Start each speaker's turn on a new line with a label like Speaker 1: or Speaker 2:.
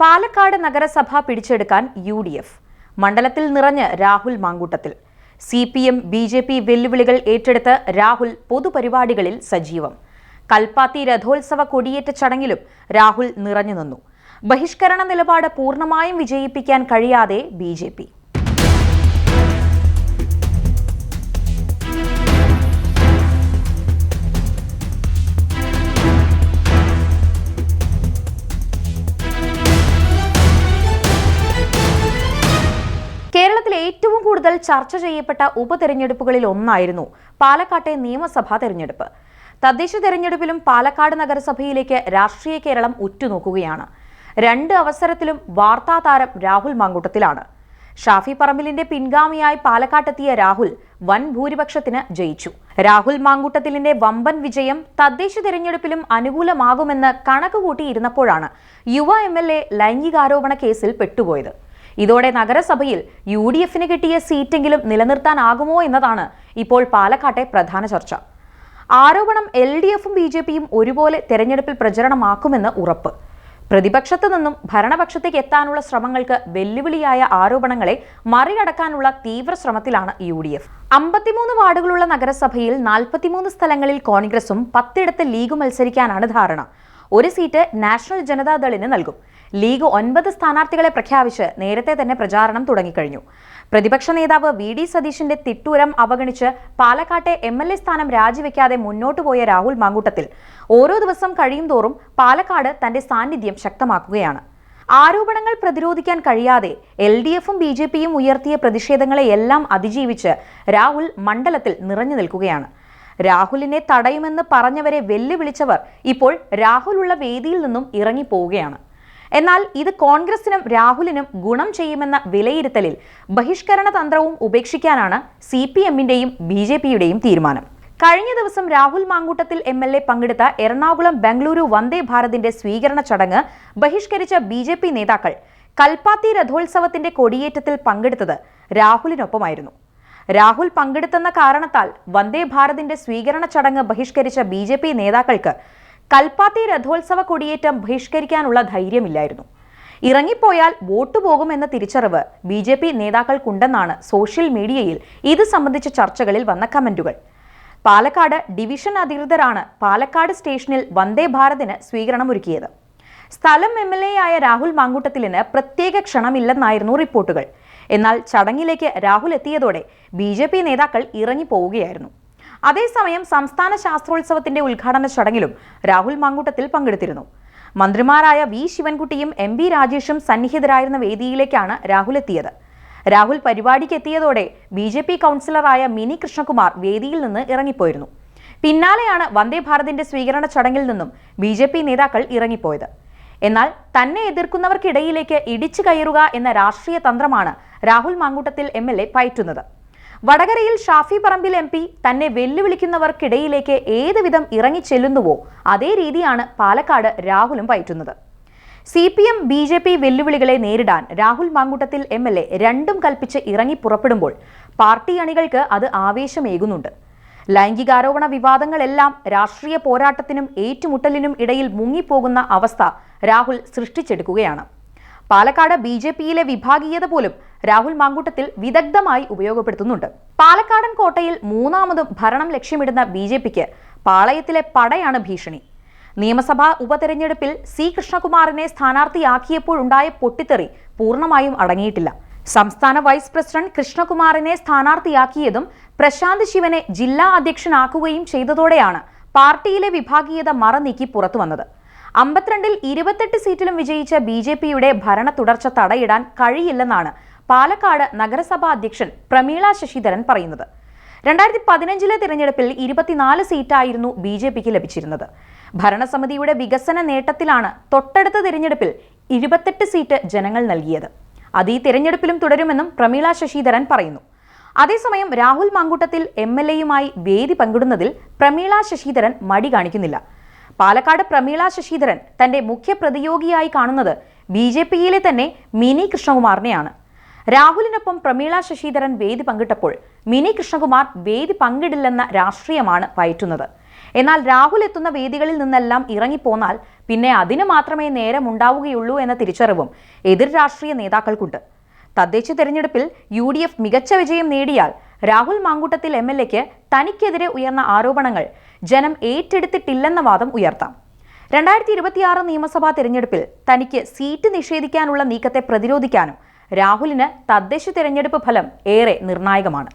Speaker 1: പാലക്കാട് നഗരസഭ പിടിച്ചെടുക്കാൻ U D F മണ്ഡലത്തിൽ നിറഞ്ഞ് Rahul Mamkootathil. C P M B J P വെല്ലുവിളികൾ ഏറ്റെടുത്ത് രാഹുൽ പൊതുപരിപാടികളിൽ സജീവം. കൽപ്പാത്തി രഥോത്സവ കൊടിയേറ്റ ചടങ്ങിലും രാഹുൽ നിറഞ്ഞു നിന്നു. ബഹിഷ്കരണ നിലപാട് പൂർണമായും വിജയിപ്പിക്കാൻ കഴിയാതെ ബി ചർച്ച ചെയ്യപ്പെട്ട ഉപതെരഞ്ഞെടുപ്പുകളിൽ ഒന്നായിരുന്നു പാലക്കാട്ടെ നിയമസഭാ തെരഞ്ഞെടുപ്പ്. തദ്ദേശ തെരഞ്ഞെടുപ്പിലും പാലക്കാട് നഗരസഭയിലേക്ക് രാഷ്ട്രീയ കേരളം ഉറ്റുനോക്കുകയാണ്. രണ്ട് അവസരത്തിലും വാർത്താ താരം രാഹുൽ മാങ്കൂട്ടത്തിലാണ്. ഷാഫി പറമ്പിലിന്റെ പിൻഗാമിയായി പാലക്കാട്ടെത്തിയ രാഹുൽ വൻ ഭൂരിപക്ഷത്തിന് ജയിച്ചു. രാഹുൽ മാങ്കൂട്ടത്തിലിന്റെ വമ്പൻ വിജയം തദ്ദേശ തെരഞ്ഞെടുപ്പിലും അനുകൂലമാകുമെന്ന് കണക്കുകൂട്ടിയിരുന്നപ്പോഴാണ് യുവ എം എൽ എ ലൈംഗികാരോപണ കേസിൽ പെട്ടുപോയത്. ഇതോടെ നഗരസഭയിൽ യു ഡി എഫിന് കിട്ടിയ സീറ്റെങ്കിലും നിലനിർത്താനാകുമോ എന്നതാണ് ഇപ്പോൾ പാലക്കാട്ടെ പ്രധാന ചർച്ച. ആരോപണം എൽ ഡി എഫും ബി ജെ പിയും ഒരുപോലെ തെരഞ്ഞെടുപ്പിൽ പ്രചരണമാക്കുമെന്ന് ഉറപ്പ്. പ്രതിപക്ഷത്തു നിന്നും ഭരണപക്ഷത്തേക്ക് എത്താനുള്ള ശ്രമങ്ങൾക്ക് വെല്ലുവിളിയായ ആരോപണങ്ങളെ മറികടക്കാനുള്ള തീവ്ര ശ്രമത്തിലാണ് യു ഡി എഫ് അമ്പത്തിമൂന്ന് വാർഡുകളുള്ള നഗരസഭയിൽ നാൽപ്പത്തിമൂന്ന് സ്ഥലങ്ങളിൽ കോൺഗ്രസും പത്തിടത്ത് ലീഗും മത്സരിക്കാനാണ് ധാരണ. ഒരു സീറ്റ് നാഷണൽ ജനതാദളിന് നൽകും. ലീഗ് ഒൻപത് സ്ഥാനാർത്ഥികളെ പ്രഖ്യാപിച്ച് നേരത്തെ തന്നെ പ്രചാരണം തുടങ്ങിക്കഴിഞ്ഞു. പ്രതിപക്ഷ നേതാവ് വി ഡി സതീശിന്റെ തിട്ടൂരം അവഗണിച്ച് പാലക്കാട്ടെ എം എൽ എ സ്ഥാനം രാജിവെക്കാതെ മുന്നോട്ടു പോയ രാഹുൽ മാങ്കൂട്ടത്തിൽ. ഓരോ ദിവസം കഴിയും തോറും പാലക്കാട് തന്റെ സാന്നിധ്യം ശക്തമാക്കുകയാണ്. ആരോപണങ്ങൾ പ്രതിരോധിക്കാൻ കഴിയാതെ എൽ ഡി എഫും ബി ജെ പിയും ഉയർത്തിയ പ്രതിഷേധങ്ങളെയെല്ലാം അതിജീവിച്ച് രാഹുൽ മണ്ഡലത്തിൽ നിറഞ്ഞു നിൽക്കുകയാണ്. രാഹുലിനെ തടയുമെന്ന് പറഞ്ഞവരെ വെല്ലുവിളിച്ചവർ ഇപ്പോൾ രാഹുലുള്ള വേദിയിൽ നിന്നും ഇറങ്ങിപ്പോവുകയാണ്. എന്നാൽ ഇത് കോൺഗ്രസിനും രാഹുലിനും ഗുണം ചെയ്യുമെന്ന വിലയിരുത്തലിൽ ബഹിഷ്കരണ തന്ത്രവും ഉപേക്ഷിക്കാനാണ് സി പി എമ്മിന്റെയും ബി ജെ പിയുടെയും തീരുമാനം. കഴിഞ്ഞ ദിവസം Rahul Mamkootathil M L A പങ്കെടുത്ത എറണാകുളം ബംഗളൂരു വന്ദേ ഭാരതിന്റെ സ്വീകരണ ചടങ്ങ് ബഹിഷ്കരിച്ച ബി ജെ പി നേതാക്കൾ കൽപ്പാത്തി രഥോത്സവത്തിന്റെ കൊടിയേറ്റത്തിൽ പങ്കെടുത്തത് രാഹുലിനൊപ്പമായിരുന്നു. രാഹുൽ പങ്കെടുത്തെന്ന കാരണത്താൽ വന്ദേ ഭാരതിന്റെ സ്വീകരണ ചടങ്ങ് ബഹിഷ്കരിച്ച ബി ജെ പി നേതാക്കൾക്ക് കൽപ്പാത്തി രഥോത്സവ കൊടിയേറ്റം ബഹിഷ്കരിക്കാനുള്ള ധൈര്യമില്ലായിരുന്നു. ഇറങ്ങിപ്പോയാൽ വോട്ട് പോകുമെന്ന തിരിച്ചറിവ് ബി ജെ പി നേതാക്കൾക്കുണ്ടെന്നാണ് സോഷ്യൽ മീഡിയയിൽ ഇത് സംബന്ധിച്ച ചർച്ചകളിൽ വന്ന കമന്റുകൾ. പാലക്കാട് ഡിവിഷൻ അധികൃതരാണ് പാലക്കാട് സ്റ്റേഷനിൽ വന്ദേ ഭാരതിന് സ്വീകരണമൊരുക്കിയത്. സ്ഥലം എം എൽ എ ആയ രാഹുൽ മാങ്കൂട്ടത്തിലിന് പ്രത്യേക ക്ഷണമില്ലെന്നായിരുന്നു റിപ്പോർട്ടുകൾ. എന്നാൽ ചടങ്ങിലേക്ക് രാഹുൽ എത്തിയതോടെ ബി ജെ പി നേതാക്കൾ ഇറങ്ങിപ്പോവുകയായിരുന്നു അതേസമയം സംസ്ഥാന ശാസ്ത്രോത്സവത്തിന്റെ ഉദ്ഘാടന ചടങ്ങിലും രാഹുൽ മാങ്കൂട്ടത്തിൽ പങ്കെടുത്തിരുന്നു. മന്ത്രിമാരായ വി ശിവൻകുട്ടിയും എം ബി രാജേഷും സന്നിഹിതരായിരുന്ന വേദിയിലേക്കാണ് രാഹുൽ എത്തിയത്. രാഹുൽ പരിപാടിക്ക് എത്തിയതോടെ ബി ജെ പി കൗൺസിലറായ മിനി കൃഷ്ണകുമാർ വേദിയിൽ നിന്ന് ഇറങ്ങിപ്പോയിരുന്നു. പിന്നാലെയാണ് വന്ദേ ഭാരതിന്റെ സ്വീകരണ ചടങ്ങിൽ നിന്നും ബി നേതാക്കൾ ഇറങ്ങിപ്പോയത്. എന്നാൽ തന്നെ എതിർക്കുന്നവർക്കിടയിലേക്ക് ഇടിച്ചു കയറുക എന്ന രാഷ്ട്രീയ തന്ത്രമാണ് Rahul Mamkootathil M L A പയറ്റുന്നത്. വടകരയിൽ ഷാഫി പറമ്പിൽ എം പി തന്നെ വെല്ലുവിളിക്കുന്നവർക്കിടയിലേക്ക് ഏതുവിധം ഇറങ്ങി ഇറങ്ങിച്ചെല്ലുന്നുവോ അതേ രീതിയാണ് പാലക്കാട് രാഹുലും പയറ്റുന്നത്. C P M B J P വെല്ലുവിളികളെ നേരിടാൻ Rahul Mamkootathil M L A രണ്ടും കൽപ്പിച്ച് ഇറങ്ങി പുറപ്പെടുമ്പോൾ പാർട്ടി അണികൾക്ക് അത് ആവേശമേകുന്നുണ്ട്. ലൈംഗികാരോപണ വിവാദങ്ങളെല്ലാം രാഷ്ട്രീയ പോരാട്ടത്തിനും ഏറ്റുമുട്ടലിനും ഇടയിൽ മുങ്ങിപ്പോകുന്ന അവസ്ഥ രാഹുൽ സൃഷ്ടിച്ചെടുക്കുകയാണ്. പാലക്കാട് ബി ജെ പിയിലെ വിഭാഗീയത പോലും രാഹുൽ മാങ്കൂട്ടത്തിൽ വിദഗ്ധമായി ഉപയോഗപ്പെടുത്തുന്നുണ്ട്. പാലക്കാടൻ കോട്ടയിൽ മൂന്നാമതും ഭരണം ലക്ഷ്യമിടുന്ന ബി ജെ പിക്ക് പാളയത്തിലെ പടയാണ് ഭീഷണി. നിയമസഭാ ഉപതെരഞ്ഞെടുപ്പിൽ സി കൃഷ്ണകുമാറിനെ സ്ഥാനാർത്ഥിയാക്കിയപ്പോഴുണ്ടായ പൊട്ടിത്തെറി പൂർണമായും അടങ്ങിയിട്ടില്ല. സംസ്ഥാന വൈസ് പ്രസിഡന്റ് കൃഷ്ണകുമാറിനെ സ്ഥാനാർത്ഥിയാക്കിയതും പ്രശാന്ത് ശിവനെ ജില്ലാ അധ്യക്ഷനാക്കുകയും ചെയ്തതോടെയാണ് പാർട്ടിയിലെ വിഭാഗീയത മറനീക്കി പുറത്തുവന്നത്. അമ്പത്തിരണ്ടിൽ ഇരുപത്തെട്ട് സീറ്റിലും വിജയിച്ച ബി ജെ പിയുടെ ഭരണ തുടർച്ച തടയിടാൻ കഴിയില്ലെന്നാണ് പാലക്കാട് നഗരസഭാ അധ്യക്ഷൻ പ്രമീള ശശിധരൻ പറയുന്നത്. രണ്ടായിരത്തി പതിനഞ്ചിലെ തിരഞ്ഞെടുപ്പിൽ ഇരുപത്തിനാല് സീറ്റായിരുന്നു ബി ജെ പിക്ക് ലഭിച്ചിരുന്നത്. ഭരണസമിതിയുടെ വികസന നേട്ടത്തിലാണ് തൊട്ടടുത്ത തിരഞ്ഞെടുപ്പിൽ ഇരുപത്തെട്ട് സീറ്റ് ജനങ്ങൾ നൽകിയത്. അത് ഈ തിരഞ്ഞെടുപ്പിലും തുടരുമെന്നും പ്രമീള ശശിധരൻ പറയുന്നു. അതേസമയം രാഹുൽ മാങ്കൂട്ടത്തിൽ എം എൽ എയുമായി വേദി പങ്കിടുന്നതിൽ പ്രമീള ശശിധരൻ മടി കാണിക്കുന്നില്ല. പാലക്കാട് പ്രമീള ശശിധരൻ തന്റെ മുഖ്യ പ്രതിയോഗിയായി കാണുന്നത് ബി ജെ പിയിലെ തന്നെ മിനി കൃഷ്ണകുമാറിനെയാണ്. രാഹുലിനൊപ്പം പ്രമീള ശശിധരൻ വേദി പങ്കിട്ടപ്പോൾ മിനി കൃഷ്ണകുമാർ വേദി പങ്കിടില്ലെന്ന രാഷ്ട്രീയമാണ് പയറ്റുന്നത്. എന്നാൽ രാഹുൽ എത്തുന്ന വേദികളിൽ നിന്നെല്ലാം ഇറങ്ങിപ്പോന്നാൽ പിന്നെ അതിന് മാത്രമേ നേരം ഉണ്ടാവുകയുള്ളൂ എന്ന തിരിച്ചറിവും എതിർ രാഷ്ട്രീയ നേതാക്കൾക്കുണ്ട്. തദ്ദേശ തെരഞ്ഞെടുപ്പിൽ യു ഡി എഫ് മികച്ച വിജയം നേടിയാൽ രാഹുൽ മാങ്കൂട്ടത്തിൽ എം എൽ എക്ക് തനിക്കെതിരെ ഉയർന്ന ആരോപണങ്ങൾ ജനം ഏറ്റെടുത്തിട്ടില്ലെന്ന വാദം ഉയർത്താം. രണ്ടായിരത്തി ഇരുപത്തിയാറ് നിയമസഭാ തെരഞ്ഞെടുപ്പിൽ തനിക്ക് സീറ്റ് നിഷേധിക്കാനുള്ള നീക്കത്തെ പ്രതിരോധിക്കാനും രാഹുലിന് തദ്ദേശ തെരഞ്ഞെടുപ്പ് ഫലം ഏറെ നിർണായകമാണ്.